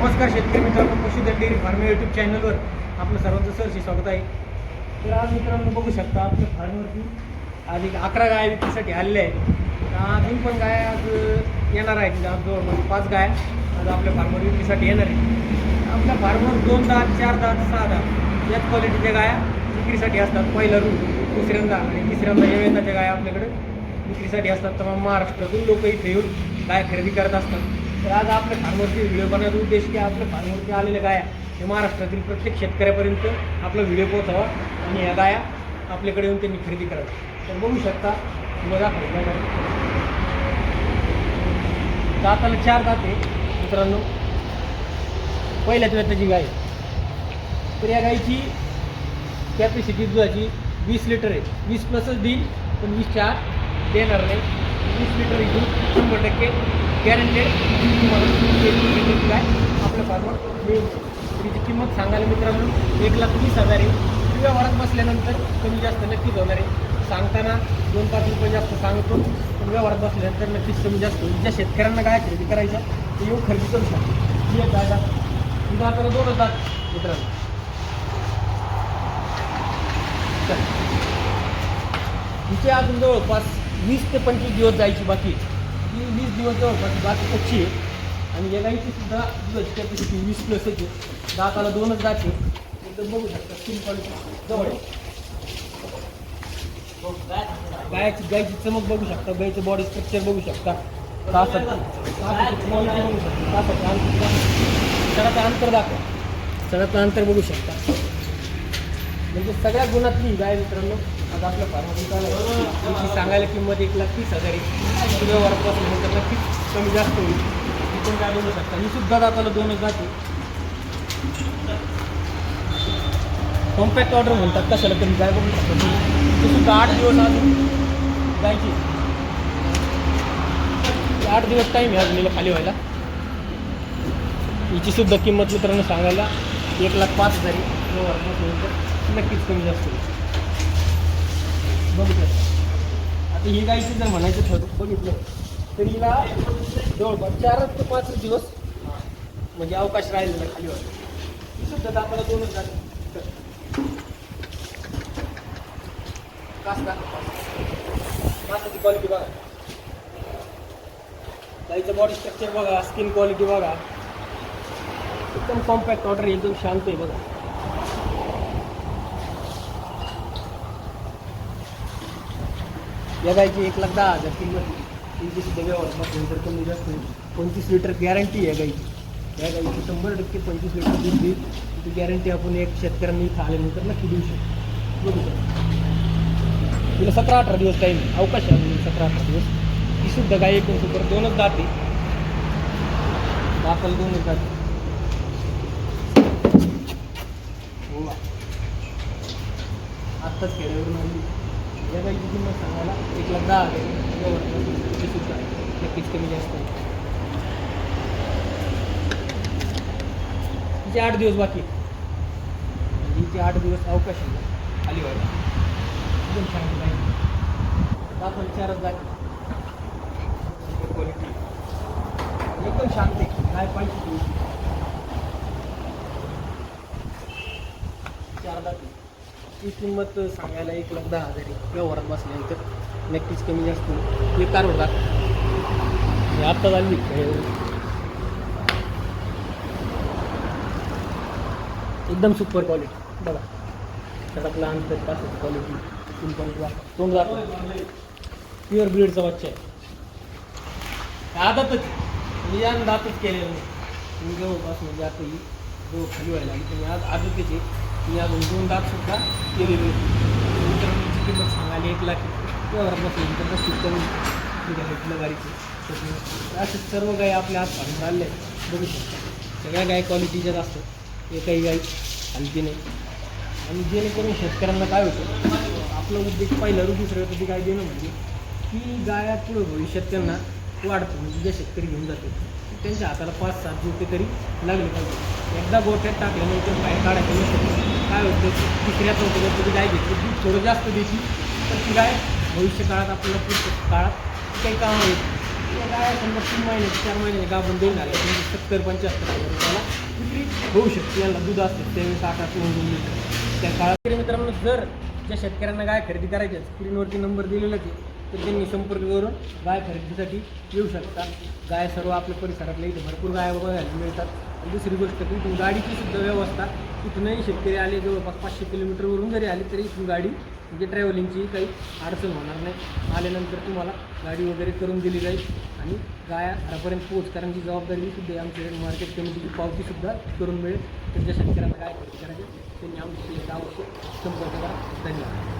नमस्कार शेतकरी मित्रांनो पशुधन डेअरी फार्म यूट्यूब चॅनलवर आपलं सर्वांचं सरशी स्वागत आहे. तर आज मित्रांनो बघू शकता आपल्या फार्मवरती आज एक अकरा गाय विक्रीसाठी आलेल्या आहेत. अजून पण गाय आज येणार आहेत म्हणजे आज जवळपास पाच गाय आज आपल्या फार्मवर विक्रीसाठी येणार आहेत. आपल्या फार्मवर दोन दात चार दात सहा दात याच क्वालिटीच्या गाया विक्रीसाठी असतात. पहिला रू दुसऱ्यांदा आणि तिसऱ्यांदा येवेंदाच्या गाया आपल्याकडे विक्रीसाठी असतात. तर महाराष्ट्रातून लोक इथे येऊन गाय खरेदी करत असतात. तर आज आपल्या फार्मवरती व्हिडिओ बनवण्याचा उद्देश की आपल्या फार्मवरती आलेल्या गाया हे महाराष्ट्रातील प्रत्येक शेतकऱ्यापर्यंत आपला व्हिडिओ पोहोचावा आणि या गाया आपल्याकडे येऊन त्यांनी खरेदी करावी तर बघू शकता बघा दाताला चार दाते मित्रांनो. पहिल्याच वेताची गाय आहे. तर या गायची कॅपॅसिटी दुधाची वीस लिटर आहे. वीस प्लसच देईल पण वीस चार देणार नाही. वीस लिटर दूध शंभर टक्के गॅरंटेड तुम्हाला काय आपल्या फार्मवर मिळून जाईल. किंमत सांगायला मित्रांनो एक लाख वीस हजार आहे. व्यवहारात बसल्यानंतर कमी जास्त नक्कीच होणार आहे. सांगताना दोन पाच रुपये जास्त सांगतो. पण व्यवहारात बसल्यानंतर नक्कीच कमी जास्त होईल. ज्या शेतकऱ्यांना काय खरेदी करायचं ते येऊ खरेदी करू शकतो ही एक दादा दहा दाताला दोन दात मित्रांनो. चल. अजून जवळपास वीस ते पंचवीस दिवस जायची बाकी ती वीस दिवस जवळपास बाकी कच्ची आहे. आणि एलआयची सुद्धा दुधाची कॅपॅसिटी वीस प्लस आहे. दाताला दोनच जाते एकदम बघू शकता स्किन क्वालिटी जवळ आहे. गायची गायची चमक बघू शकता गायचं बॉडी स्ट्रक्चर बघू शकता. कासाची बघू शकता. कासाचं अंतर दाखव. अंतर दाखवा अंतर बघू शकता. म्हणजे सगळ्या गुणातली गाय मित्रांनो आज आपल्या तुमची सांगायला किंमत एक लाख तीस हजार आहे. व्यवहारापासून तर नक्कीच कमी जास्त होईल. ही पण काय बोलू शकता? ही सुद्धा दाताला दोनच जाते कॉम्पॅक्ट ऑर्डर म्हणतात कशाला तुम्ही काय बघू शकता ती सुद्धा आठ दिवस अजून जायची. आठ दिवस टाईम आहे अजून खाली व्हायला. हिची सुद्धा किंमत मित्रांनो सांगायला एक लाख पाच हजार आहे. नक्कीच कमी जास्त होईल. बघितलं. आता ही गायची जर म्हणायचं ठरलं बघितलं. तर हिला जवळपास चार ते पाच दिवस म्हणजे अवकाश राहिलेला खाली वाटत ही सुद्धा दाखवायला दोनच जाते कासाची क्वालिटी बघा. गाईचं बॉडी स्ट्रक्चर बघा स्किन क्वालिटी बघा. एकदम कॉम्पॅक्ट ऑर्डर एकदम शांत आहे बघा. या गायची एक लाख दहा हजार किंमत आहे. त्यांची सुद्धा व्यवहार बसल्यानंतर कमी जास्त पंचवीस लिटर गॅरंटी आहे गायची. या गायची शंभर टक्के पंचवीस लिटर दूध देईल. ती गॅरंटी आपण एक शेतकऱ्यांनी खाल्यानंतर आल्यानंतर नक्की देऊ शकतो. बघू तिला सतरा अठरा दिवस टाईम अवकाश आहे सतरा अठरा दिवस. ती सुद्धा गाय एकूण सुद्धा दोनच जाते दाखल दोनच जाते हो आत्ताच खेड्यावरून आली या गायची किंमत सांगायला एक लाख दहा हजार व्यवहार सुद्धा नक्कीच कमी जास्त आहे. तिचे आठ दिवस बाकी तिचे आठ दिवस अवकाश आहे. खाली व्हायला एकदम छान गाय दाखल चारच दाखल क्वालिटी एकदम शांत आहे. काय पाहिजे ती. चार दाखल ती किंमत सांगायला एक लाख दहा हजार आहे. व्यवहारात बसल्यानंतर नक्कीच कमी जास्त मी कार होता. दाखल आत्ता झाली. एकदम सुपर क्वालिटी बघा. सडकला अंतर पासाची क्वालिटी तीन क्वालिटी तोंड जातो प्युअर ब्रीडचा बच्चा आहे. आदातच. मी यानं दातच केलेलं नाही. मी जवळपास म्हणजे आता ही जवळ खाली व्हायला लागली. तुम्ही आज आदतीचे मी अजून दोन दात सुद्धा केलेली मित्रांची किंमत सांगायला एक लाख व्यवहारात बसली तर नक्कीच कमी असे सर्व गाय आपल्या हात पाडून राहिले बघू शकता. सगळ्या गाय क्वालिटीच्याच असतात एकही गाय हलकी नाही. आणि जेणेकरून शेतकऱ्यांना काय होतं आपला उद्देश पहिला रू दुसऱ्या कधी गाय देणं म्हणजे की गाया पुढं भविष्यात त्यांना वाढतो म्हणजे जे शेतकरी घेऊन जातो. त्यांच्या हाताला पाच सात जुते तरी लागले पाहिजे. एकदा गोठ्यात टाकल्यानंतर बाहेर काढायचं नसतं. काय होतं? तिसऱ्या चौथ्या तुम्ही गाय घेतली दूध थोडं जास्त देते तर ती गाय भविष्य काळात आपल्याला पुढच्या काळात काही काम येत किंवा गाय समजा तीन महिने चार महिन्याची गाभण देऊन झाले म्हणजे सत्तर पंच्याहत्तर हजार रुपयाला विक्री होऊ शकते. याला दूध असते त्यावेळेस आठ आठ नऊ दोन लिटर. त्या काळात मित्रांनो जर ज्या शेतकऱ्यांना गाय खरेदी करायची स्क्रीनवरती नंबर दिलेलाच आहे तर त्यांनी संपर्क करून गाय खरेदीसाठी येऊ शकता. गाय सर्व आपल्या परिसरातल्या इथे भरपूर गाय बघायला मिळतात. आणि दुसरी गोष्ट की इथून गाडीची सुद्धा व्यवस्था इथूनही शेतकरी आले जवळपास पाचशे किलोमीटरवरून जरी आले तरी इथून गाडी म्हणजे ट्रॅव्हलिंगची काही अडचण होणार नाही. आल्यानंतर तुम्हाला गाडी वगैरे करून दिली जाईल आणि गाया घरापर्यंत पोहोच करायची जबाबदारी सुद्धा आमच्या मार्केट कमिटीची पावतीसुद्धा करून मिळेल. तर ज्या शेतकऱ्यांना काय खरेदी करायची त्यांनी आमच्याशी आवश्यक. संपर्क करा. धन्यवाद.